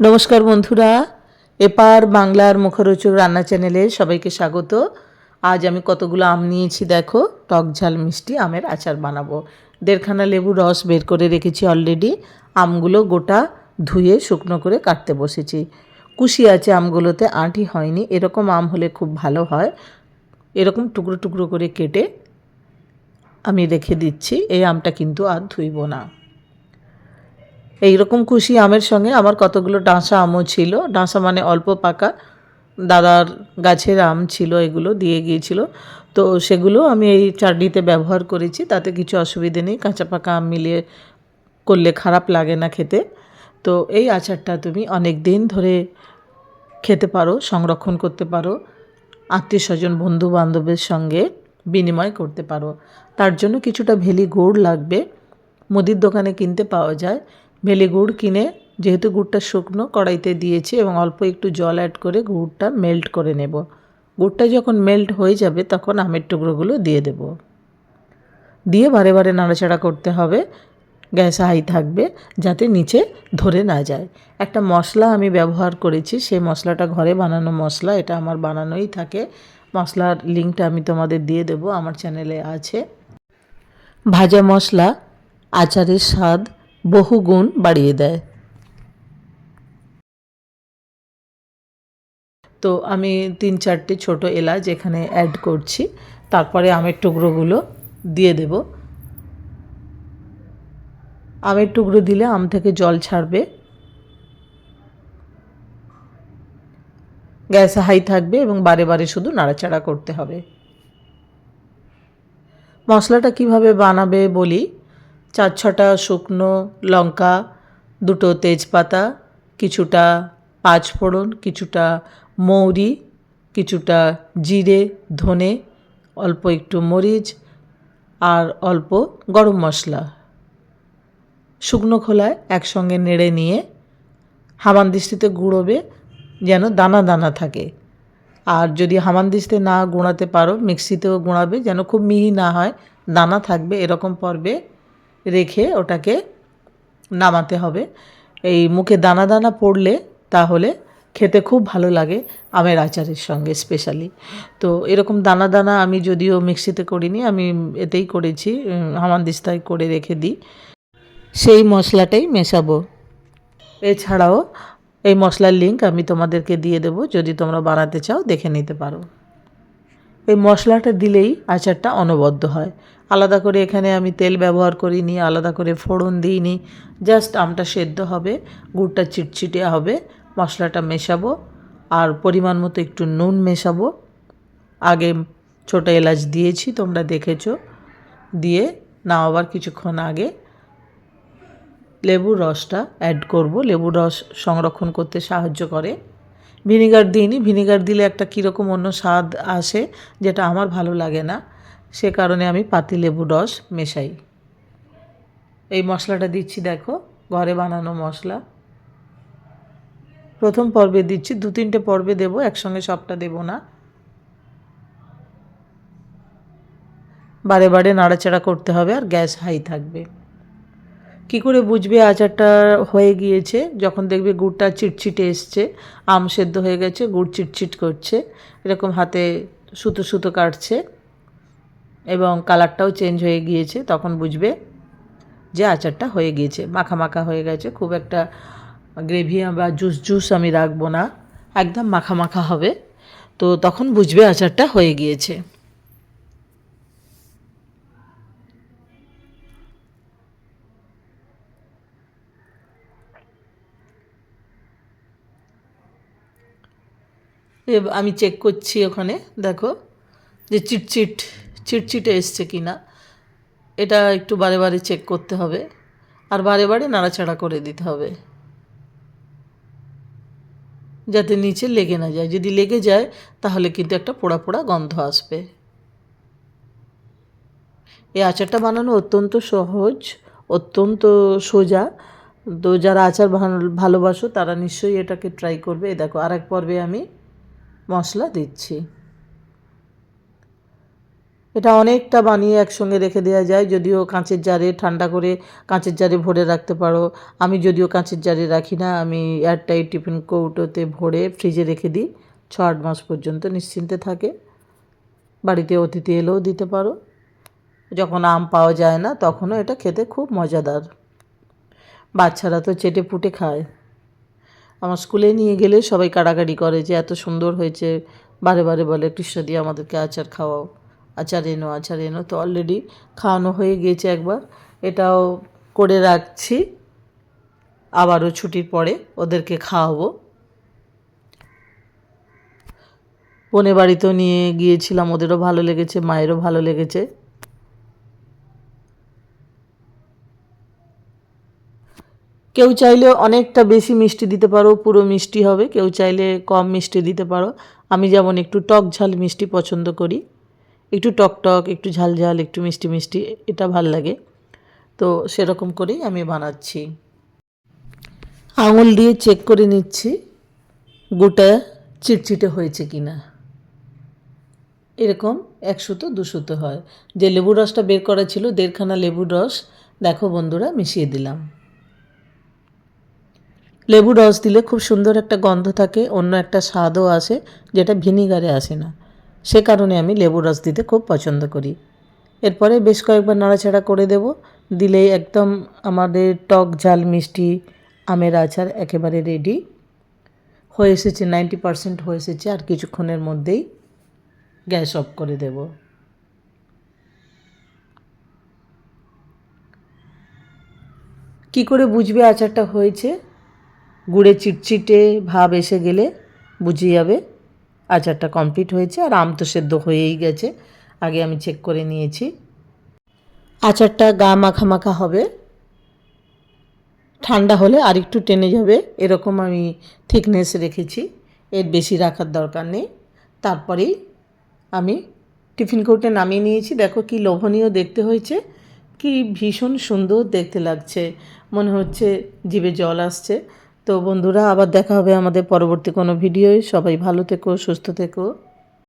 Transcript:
নমস্কার বন্ধুরা, এপার বাংলার মুখরোচক রান্না চ্যানেলে সবাইকে স্বাগত। আজ আমি কতগুলো আম নিয়েছি দেখো, টক ঝাল মিষ্টি আমের আচার বানাবো। দেড়খানা লেবু রস বের করে রেখেছি অলরেডি আমগুলো গোটা ধুয়ে শুকনো করে কাটতে বসেছি। কুশি আছে আমগুলোতে, আঁটি হয়নি, এরকম আম হলে খুব ভালো হয়। এরকম টুকরো টুকরো করে কেটে আমি রেখে দিচ্ছি, এই আমটা কিন্তু আর ধুইব না। এই রকম খুশি আমের সঙ্গে আমার কতগুলো ডাঁসা আমও ছিল। ডাঁসা মানে অল্প পাকা দাদার গাছের আম ছিল, এগুলো দিয়ে গিয়েছিল। তো সেগুলো আমি এই চাটনিতে ব্যবহার করেছি, তাতে কিছু অসুবিধে নেই, কাঁচা পাকা আম মিলিয়ে করলে খারাপ লাগে না খেতে। তো এই আচারটা তুমি অনেক দিন ধরে খেতে পারো, সংরক্ষণ করতে পারো, আত্মীয় স্বজন বন্ধু বান্ধবের সঙ্গে বিনিময় করতে পারো। তার জন্য কিছুটা ভেলি গুড় লাগবে। মুদির দোকানে কিনতে পাওয়া যায়। ভেলি গুড় কিনে যেহেতু গুড়টা শুকনো কড়াইতে দিয়েছি এবং অল্প একটু জল অ্যাড করে গুড়টা মেল্ট করে নেব। গুড়টা যখন মেল্ট হয়ে যাবে তখন আমের টুকরোগুলো দিয়ে দেব। দিয়ে বারে বারে নাড়াচাড়া করতে হবে। গ্যাস হাই থাকবে যাতে নিচে ধরে না যায়। একটা মশলা আমি ব্যবহার করেছি, সেই মশলাটা ঘরে বানানো মশলা, এটা আমার বানানোই থাকে। মশলার লিঙ্কটা আমি তোমাদের দিয়ে দেব, আমার চ্যানেলে আছে। ভাজা মশলা, আচারের স্বাদ বহুগুণ বাড়িয়ে দেয়। তো আমি তিন চারটে ছোট এলাচ এখানে অ্যাড করছি। তারপরে আমের টুকরোগুলো দিয়ে দেব। আমের টুকরো দিলে আম থেকে জল ছাড়বে। গ্যাস হাই থাকবে এবং বারে বারে শুধু নাড়াচাড়া করতে হবে। মশলাটা কীভাবে বানাবে বলি চার ছটা শুকনো লঙ্কা, দুটো তেজপাতা, কিছুটা পাঁচফোড়ন কিছুটা মৌরি, কিছুটা জিরে, ধনে, অল্প একটু মরিচ আর অল্প গরম মশলা। শুকনো খোলায় একসঙ্গে নেড়ে নিয়ে হামান হামানদিস্তিতে গুঁড়োবে যেন দানা দানা থাকে। আর যদি হামান হামানদিস্তে না গুঁড়াতে পারো, মিক্সিতেও গুঁড়াবে যেন খুব মিহি না হয়, দানা থাকবে এরকম পর্বে রেখে ওটাকে নামাতে হবে। এই মুখে দানা দানা পড়লে তাহলে খেতে খুব ভালো লাগে আমের আচারের সঙ্গে স্পেশালি তো এরকম দানা দানা আমি যদিও মিক্সিতে করিনি, আমি এতেই করেছি হামানদিস্তায় করে রেখে দিই। সেই মশলাটাই মেশাবো। এছাড়াও এই মশলার লিঙ্ক আমি তোমাদেরকে দিয়ে দেবো, যদি তোমরা বানাতে চাও দেখে নিতে পারো। এই মশলাটা দিলেই আচারটা অনবদ্য হয়। আলাদা করে এখানে আমি তেল ব্যবহার করিনি, আলাদা করে ফোড়ন দিইনি। জাস্ট আমটা সেদ্ধ হবে, গুড়টা চিটচিটে হবে, মশলাটা মেশাবো, আর পরিমাণ মতো একটু নুন মেশাবো। আগে ছোটো এলাচ দিয়েছি, তোমরা দেখেছ। দিয়ে নামাবার কিছুক্ষণ আগে লেবুর রসটা অ্যাড করব। লেবুর রস সংরক্ষণ করতে সাহায্য করে। ভিনিগার দিইনি, ভিনিগার দিলে একটা কীরকম অন্য স্বাদ আসে, যেটা আমার ভালো লাগে না। সে কারণে আমি পাতি লেবুর রস মেশাই। এই মশলাটা দিচ্ছি দেখো, ঘরে বানানো মশলা। প্রথম পর্বে দিচ্ছি দু তিনটে পর্বে দেবো, একসঙ্গে সবটা দেবো না। বারে বারে নাড়াচাড়া করতে হবে আর গ্যাস হাই থাকবে। কি করে বুঝবে আচারটা হয়ে গিয়েছে? যখন দেখবে গুড়টা চিটচিটে এসছে, আম সেদ্ধ হয়ে গেছে, গুড় চিটচিট করছে, এরকম হাতে সুতো সুতো কাটছে। এবং কালারটাও চেঞ্জ হয়ে গিয়েছে, তখন বুঝবে যে আচারটা হয়ে গিয়েছে, মাখা মাখা হয়ে গেছে। খুব একটা গ্রেভি বা জুস জুস আমি রাখব না, একদম মাখা মাখা হবে। তো তখন বুঝবে আচারটা হয়ে গিয়েছে। আমি চেক করছি ওখানে, দেখো যে চিটচিট চিটচিটে এসছে কি না, এটা একটু বারে বারে চেক করতে হবে আর বারে বারে নাড়াচাড়া করে দিতে হবে। যাতে নিচে লেগে না যায়। যদি লেগে যায়, তাহলে কিন্তু একটা পোড়া পোড়া গন্ধ আসবে। এই আচারটা বানানো অত্যন্ত সহজ, অত্যন্ত সোজা। তো যারা আচার ভালোবাসো, তারা নিশ্চয়ই এটাকে ট্রাই করবে। দেখো আর এক পর্বে আমি মশলা দিচ্ছি। এটা অনেকটা বানিয়ে একসঙ্গে রেখে দেওয়া যায়। যদিও কাঁচের জারে ঠান্ডা করে কাঁচের জারে ভরে রাখতে পারো। আমি যদিও কাঁচের জারে রাখি না, আমি এয়ারটাইট টিফিন কৌটোতে ভরে ফ্রিজে রেখে দিই। ছ আট মাস পর্যন্ত নিশ্চিন্তে থাকে। বাড়িতে অতিথি এলেও দিতে পারো। যখন আম পাওয়া যায় না, তখনও এটা খেতে খুব মজাদার। বাচ্চারা তো চেটে পুটে খায়। আমার স্কুলে নিয়ে গেলে সবাই কাড়াকাড়ি করে যে, এত সুন্দর হয়েছে। বারে বারে বলে, কৃষ্ণ দিয়ে আমাদেরকে আচার খাওয়াও। আচার এনো আচার এনো তো অলরেডি খাওয়ানো হয়ে গিয়েছে একবার। এটাও করে রাখছি। আবারও ছুটির পরে ওদেরকে খাওয়াবো। বোনের বাড়িতেও নিয়ে গিয়েছিলাম, ওদেরও ভালো লেগেছে, মায়েরও ভালো লেগেছে। কেউ চাইলে অনেকটা বেশি মিষ্টি দিতে পারো, পুরো মিষ্টি হবে। কেউ চাইলে কম মিষ্টি দিতে পারো। আমি যেমন একটু টক ঝাল মিষ্টি পছন্দ করি। একটু টক টক, একটু ঝাল ঝাল, একটু মিষ্টি মিষ্টি, এটা ভালো লাগে। তো সেরকম করেই আমি বানাচ্ছি। আঙুল দিয়ে চেক করে নিচ্ছি, গোটা চিটচিটে হয়েছে কি না এরকম একশোতো দুশোতো হয়। যে লেবুর রসটা বের করা ছিল, দেড়খানা লেবুর রস, দেখো বন্ধুরা, মিশিয়ে দিলাম। লেবু রস দিলে খুব সুন্দর একটা গন্ধ থাকে, অন্য একটা স্বাদও আসে, যেটা ভিনিগারে আসে না। সে কারণে আমি লেবু রস দিতে খুব পছন্দ করি। এরপরে বেশ কয়েকবার নাড়াচাড়া করে দেব। দিলেই একদম আমাদের টক ঝাল, মিষ্টি, আমের আচার একেবারে রেডি হয়ে এসেছে নাইনটি পারসেন্ট হয়ে এসেছে। আর কিছুক্ষণের মধ্যেই গ্যাস অফ করে দেব। কি করে বুঝবে আচারটা হয়েছে? গুড়ে চিটচিটে ভাব এসে গেলে বুঝে যাবে। আচারটা কমপ্লিট হয়েছে আর আম তো সেদ্ধ হয়েই গেছে। আগে আমি চেক করে নিয়েছি। আচারটা গা মাখা হবে। ঠান্ডা হলে আর একটু টেনে যাবে, এরকম আমি থিকনেস রেখেছি। এর বেশি রাখার দরকার নেই। তারপরেই আমি টিফিন কৌটে নামিয়ে নিয়েছি। দেখো কি লোভনীয় দেখতে হয়েছে, কি ভীষণ সুন্দর দেখতে লাগছে। মনে হচ্ছে জিভে জল আসছে। তো বন্ধুরা আবার দেখা হবে আমাদের পরবর্তী কোনো ভিডিওয়। সবাই ভালো থেকো সুস্থ থেকো।